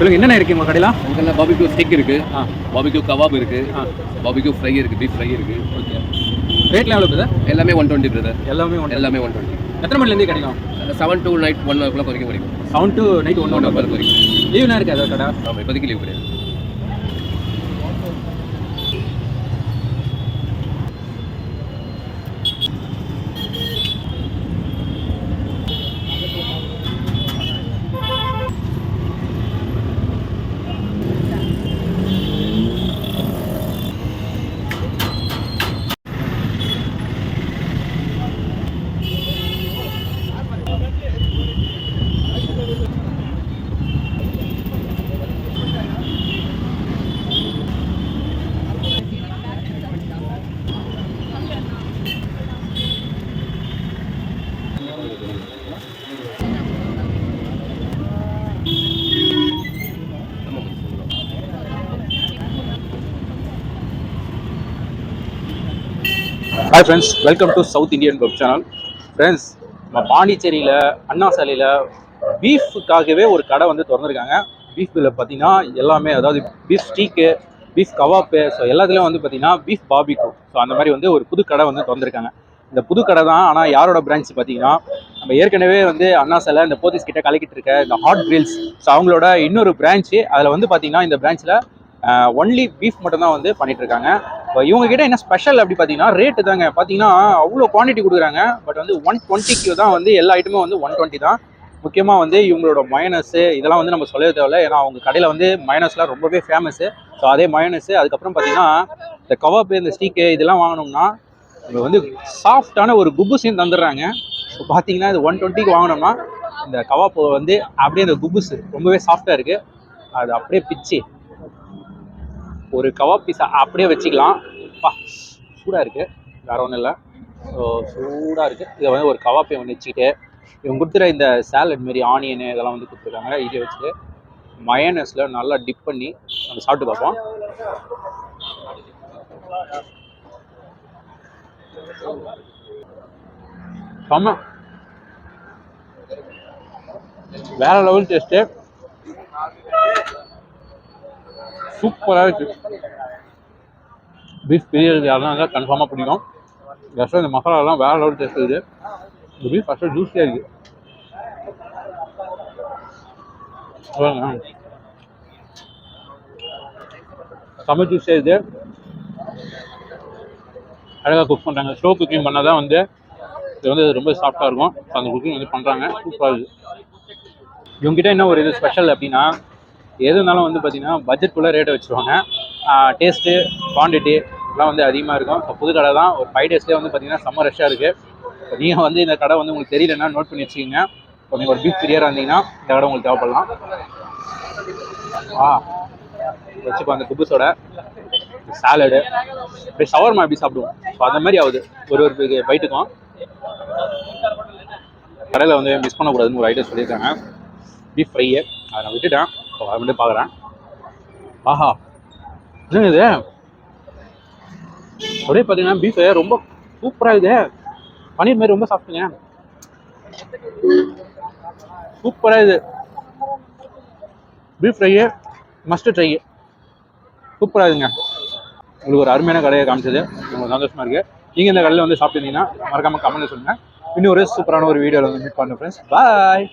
சொல்லுங்க என்னென்ன இருக்கு உங்க கடையில? உங்களில் பாபிக்யூ ஸ்டிக் இருக்கு. ஆ. பாபிக்யூ கபாப் இருக்கு. ஆ. பாபிக்யூ ஃப்ரை இருக்கு பீஃப் ஃப்ரை இருக்கு. ஓகே ரேட்லாம் எவ்வளோ பிரதர் எல்லாமே ஒன் டுவெண்ட்டி பிரதர் எல்லாமே ஒன்று எல்லாமே ஒன் டுவெண்ட்டி எத்தனை மணிலேருந்து கிடைக்கும்? Seven to night one o'clock வரைக்கும் வரைக்கும் seven to night one one o one clock வரைக்கும். லீவ்னா இருக்கு அதாவது கடை? இப்போதைக்கு லீவ் கிடையாது. Hi friends welcome to south Indian web channel friends நம்ம பாண்டிச்சேரியில் அண்ணா சாலையில் பீஃபுக்காகவே ஒரு கடை வந்து திறந்துருக்காங்க. பீஃபில் பார்த்தீங்கன்னா எல்லாமே அதாவது beef steak beef kebab so எல்லாத்துலேயும் வந்து பார்த்தீங்கன்னா பீஃப் பாபிக்கு ஸோ அந்த மாதிரி வந்து ஒரு புது கடை வந்து திறந்துருக்காங்க. இந்த புது கடை தான் ஆனால் யாரோட பிரான்ச் பார்த்தீங்கன்னா நம்ம ஏற்கனவே வந்து அண்ணா சாலை இந்த போத்தீஸ் கிட்ட கலக்கிட்டு இருக்க இந்த ஹாட் கிரில்ஸ் ஸோ அவங்களோட இன்னொரு பிரான்ச்சு அதில் வந்து பார்த்தீங்கன்னா இந்த பிரான்ச்சில் ஒன்லி பீஃப் மட்டும்தான் வந்து பண்ணிகிட்ருக்காங்க இப்போ இவங்க கிட்ட என்ன ஸ்பெஷல் அப்படி பார்த்தீங்கன்னா ரேட்டு தாங்க. பார்த்தீங்கன்னா அவ்வளோ குவான்டிட்டி கொடுக்குறாங்க. பட் வந்து ஒன் டுவெண்ட்டிக்கு தான் வந்து எல்லா ஐட்டமும் வந்து ஒன் டுவெண்ட்டி தான். முக்கியமாக வந்து இவங்களோட மயனஸு இதெல்லாம் வந்து நம்ம சொல்லவே தேவையில்ல. ஏன்னா அவங்க கடையில் வந்து மயனஸ்லாம் ரொம்பவே ஃபேமஸு ஸோ அதே மயனஸு அதுக்கப்புறம் பார்த்தீங்கன்னா இந்த கவாப்பு இந்த ஸ்டீக்கு இதெல்லாம் வாங்கினோம்னா நம்ம வந்து சாஃப்டான ஒரு குபுஸையும் தந்துடுறாங்க. ஸோ பார்த்தீங்கன்னா இது ஒன் டுவெண்ட்டிக்கு வாங்கினோம்னா இந்த கவாப்பு வந்து அப்படியே இந்த குபுஸ் ரொம்பவே சாஃப்டாக இருக்குது அது அப்படியே பிச்சு. ஒரு கவாப் பீஸா அப்படியே வச்சுக்கலாம். பா சூடாக இருக்குது வேறு ஒன்றும் இல்லை. ஸோ சூடாக இருக்குது இதை வந்து ஒரு கவாப்பை ஒன்று வச்சுக்கிட்டு இவங்க கொடுத்துற இந்த சேலட் மாரி ஆனியனு இதெல்லாம் வந்து கொடுத்துருக்காங்க. இதை வச்சுட்டு மயனஸில் நல்லா டிப் பண்ணி நம்ம சாப்பிட்டு பார்ப்போம். செம்ம. வேற லெவல் டேஸ்ட்டு சூப்பராக இருக்கு. பீஃப் பிரியாணி யாருன்னா இருந்தால் கன்ஃபார்மாக பிடிக்கும் ரசம் இந்த மசாலாலாம் வேற லெவல் டேஸ்ட் இருக்குது இந்த பீஃப் ஃபஸ்ட்டு ஜூஸியாக இருக்கு. பாருங்க. செம்ம ஜூஸியாக இது அழகாக குக் பண்ணுறாங்க ஸ்லோ குக்கிங் பண்ணால் தான் வந்து இது வந்து ரொம்ப சாஃப்டாக இருக்கும். அந்த குக்கிங் வந்து பண்ணுறாங்க சூப்பராக இருக்குது இவங்ககிட்ட என்ன ஒரு இது ஸ்பெஷல் அப்படின்னா எது இருந்தாலும் வந்து பார்த்தீங்கன்னா பட்ஜெட்குள்ளே ரேட்டை வச்சுருவாங்க. டேஸ்ட்டு குவான்டிட்டி இதெல்லாம் வந்து அதிகமாக இருக்கும். இப்போ புது கடை தான். ஒரு ஃபைவ் டேஸ்லேயே வந்து பார்த்திங்கன்னா செம்ம ரஷ்ஷாக இருக்குது நீங்கள் வந்து இந்த கடை வந்து உங்களுக்கு தெரியலன்னா நோட் பண்ணி வச்சுக்கோங்க. இப்போ நீங்கள் ஒரு பீஃப் பிரியராக இருந்தீங்கன்னா இந்த கடை உங்களுக்கு தேவைப்படலாம். ஆ வச்சுப்போம் அந்த குபுஸோட சாலடு அப்படியே ஷவர்மா எப்படி சாப்பிடுவோம்? ஸோ அந்த மாதிரி ஆகுது. ஒரு ஒரு பைட்டுக்கும் கடையில் வந்து மிஸ் பண்ணக்கூடாதுன்னு ஒரு ஐடியா சொல்லியிருக்காங்க. பீஃப் ஃப்ரையு அதை நான் விட்டுட்டேன். அப்படின்னு பார்க்குறேன்? ஆஹா. என்னங்க இது? அப்படியே பார்த்தீங்கன்னா பீஃபு ரொம்ப சூப்பராக இது பன்னீர் மாதிரி ரொம்ப சாப்பிட்டுங்க சூப்பராக இது. பீஃப் ஃப்ரையு மஸ்ட் ட்ரை சூப்பராக இதுங்க உங்களுக்கு ஒரு அருமையான கடையை காமிச்சது. உங்களுக்கு சந்தோஷமாக இருக்குது நீங்கள் இந்த கடையில் வந்து சாப்பிட்டீங்கன்னா மறக்காமல் கமெண்ட்டில் சொல்லுங்கள் இன்னொரு சூப்பரான ஒரு வீடியோவில் வந்து மீட் பண்ணுறேன் ஃப்ரெண்ட்ஸ் பாய்